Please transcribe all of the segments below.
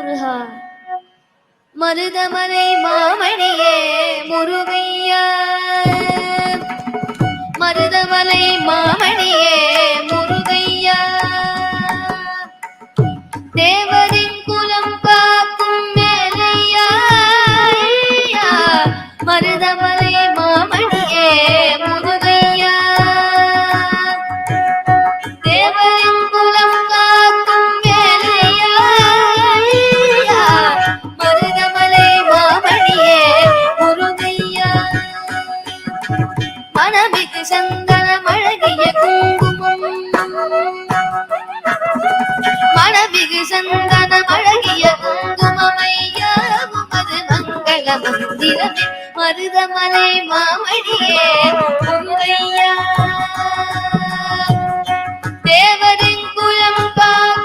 முருகா. மருதமலை மாமணியே முருகையா. மருதமலை மாமணியே முருகையா. தேவரே சந்தனம் அழகிய குங்குமம். மனமிகு சந்தனம் அழகிய குங்குமமையா உமது மங்கள மந்திரமே மருதமலை மாமணியே பொங்கையா தேவரின் குலம்பாக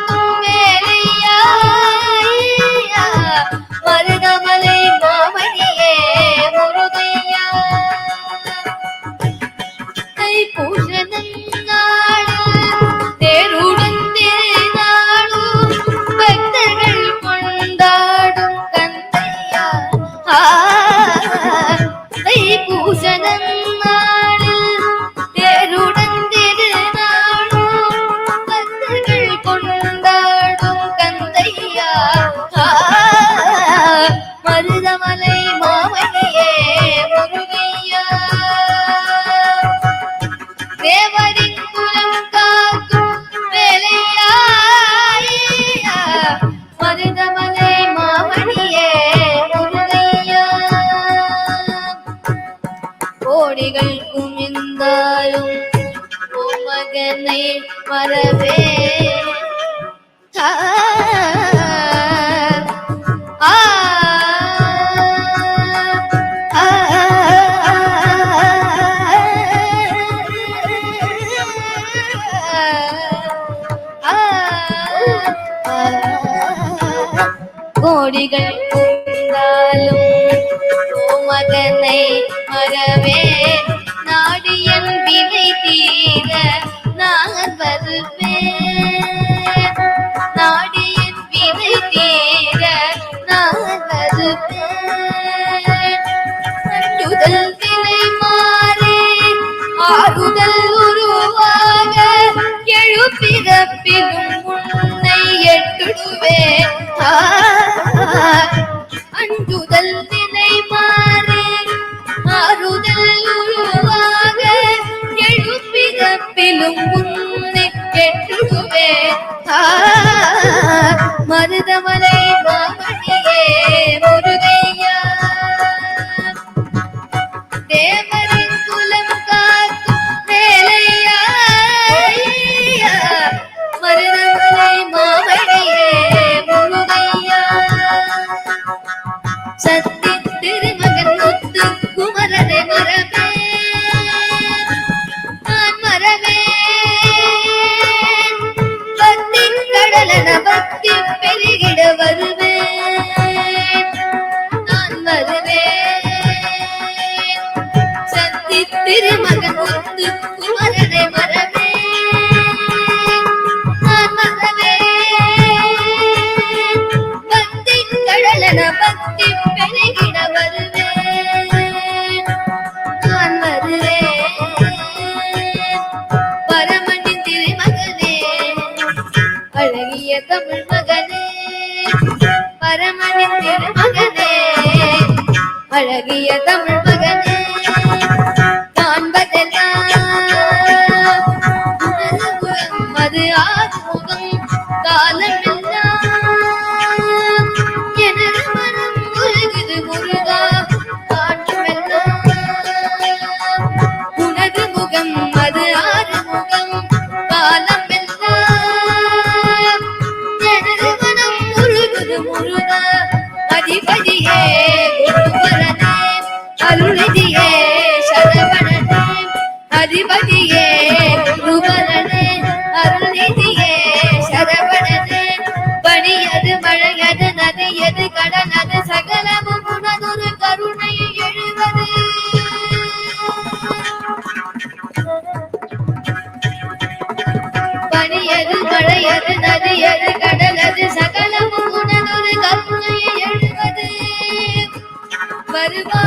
கொடிகள் பூந்தாலும் கோமதனை மரவே மருதமலை எளிய தமிழ் மகனே. பரமனின் திருமகனே அழகிய தமிழ் மகனே காண்பதெல்லாம் அது ஆறுமுகம். காலம் Everybody.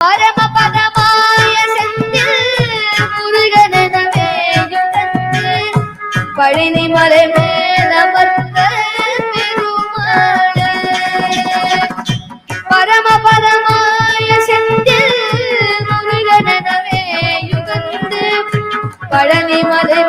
பரம பதமாய செந்தில் முருகனவே பழனி மலை மேல வந்த பரம பதமாய செந்தில் முருகனவே யுகந்து பழனி மலை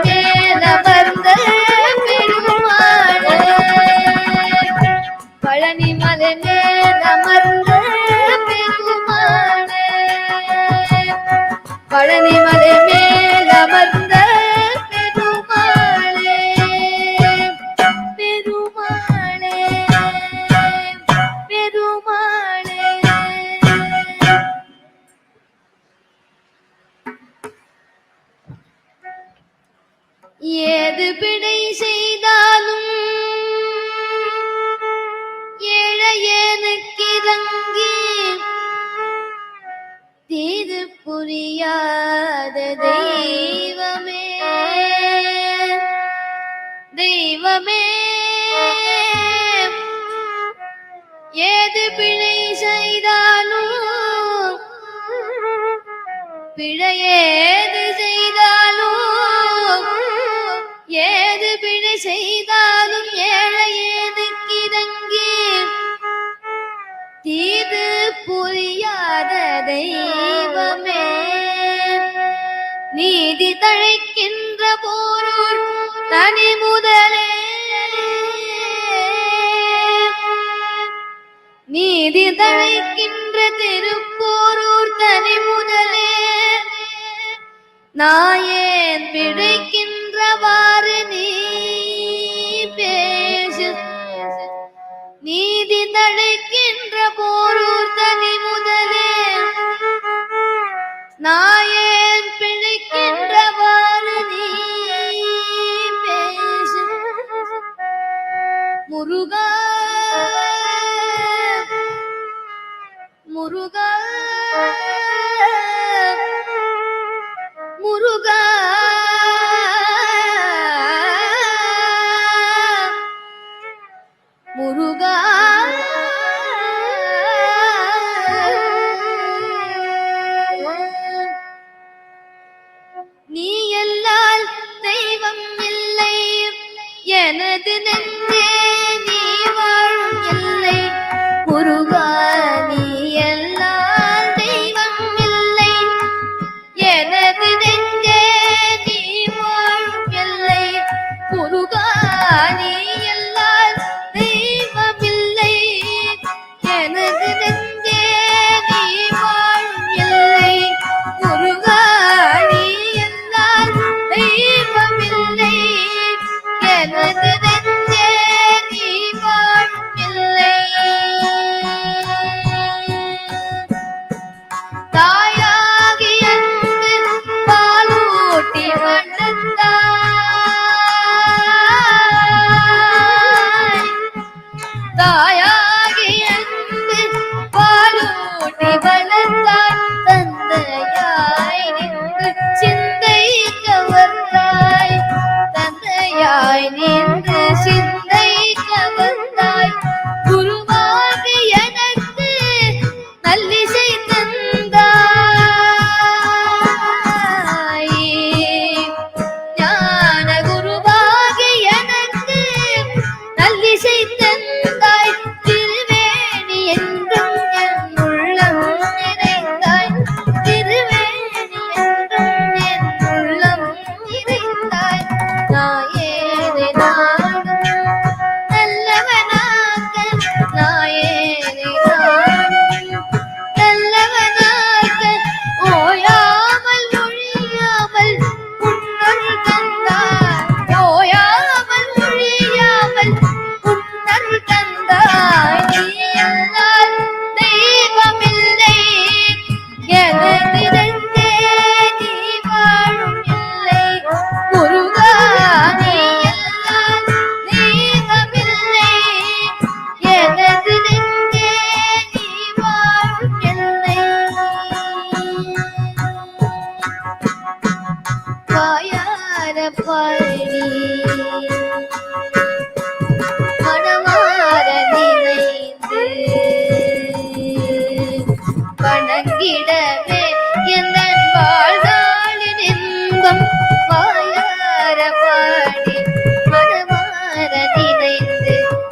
பிழையேது செய்தாலும் ஏது பிழை செய்தாலும் ஏழை ஏது கிடங்கி. தீது புரியாத தெய்வமே நீதி தழைக்கின்ற போரூர் தனி முதலே. நீதி தழைக்கின்ற திருப்போரூர் தனி நாயேன் பிழைக்கின்றவாறு நீ பேசு. நீதி தழைக்க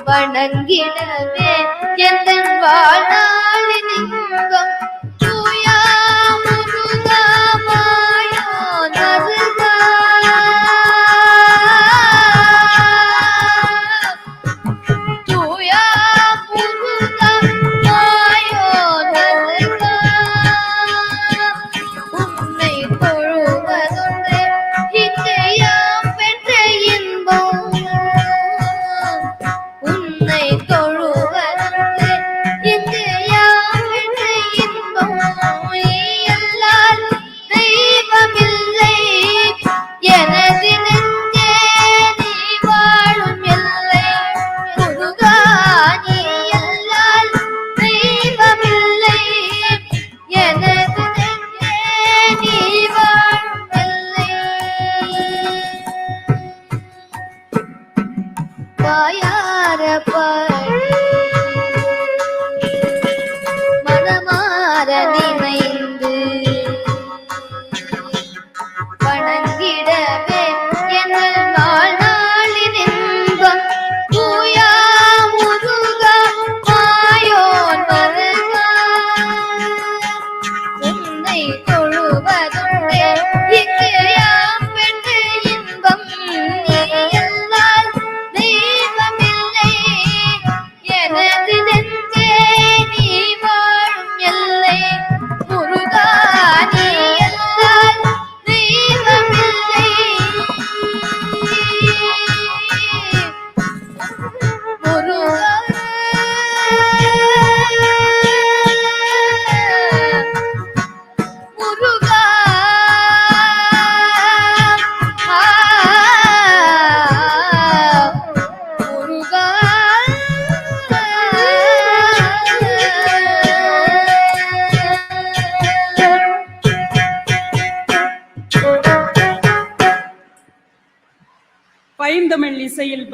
வணங்கிடவே எந்த வாழ்நாள்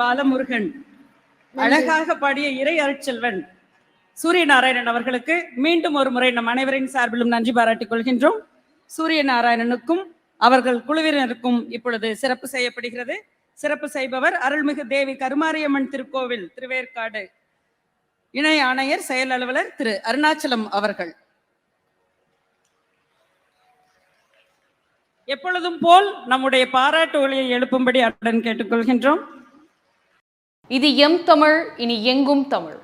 பாலமுருகன். அழகாக பாடிய இறை அருட்செல்வன் சூரியநாராயணன் அவர்களுக்கு மீண்டும் ஒரு முறை நம் அனைவரின் சார்பிலும் நன்றி பாராட்டிக் கொள்கின்றோம். சூரியநாராயணனுக்கும் அவர்கள் குழுவினருக்கும் இப்பொழுது சிறப்பு செய்யப்படுகிறது. சிறப்பு செய்பவர் அருள்மிகு தேவி கருமாரியம்மன் திருக்கோவில் திருவேற்காடு இணை ஆணையர் செயல் அலுவலர் திரு அருணாச்சலம் அவர்கள். எப்பொழுதும் போல் நம்முடைய பாராட்டு ஒளியை எழுப்பும்படி அத்துடன் கேட்டுக்கொள்கின்றோம். இது எம் தமிழ் இனி எங்கும் தமிழ்.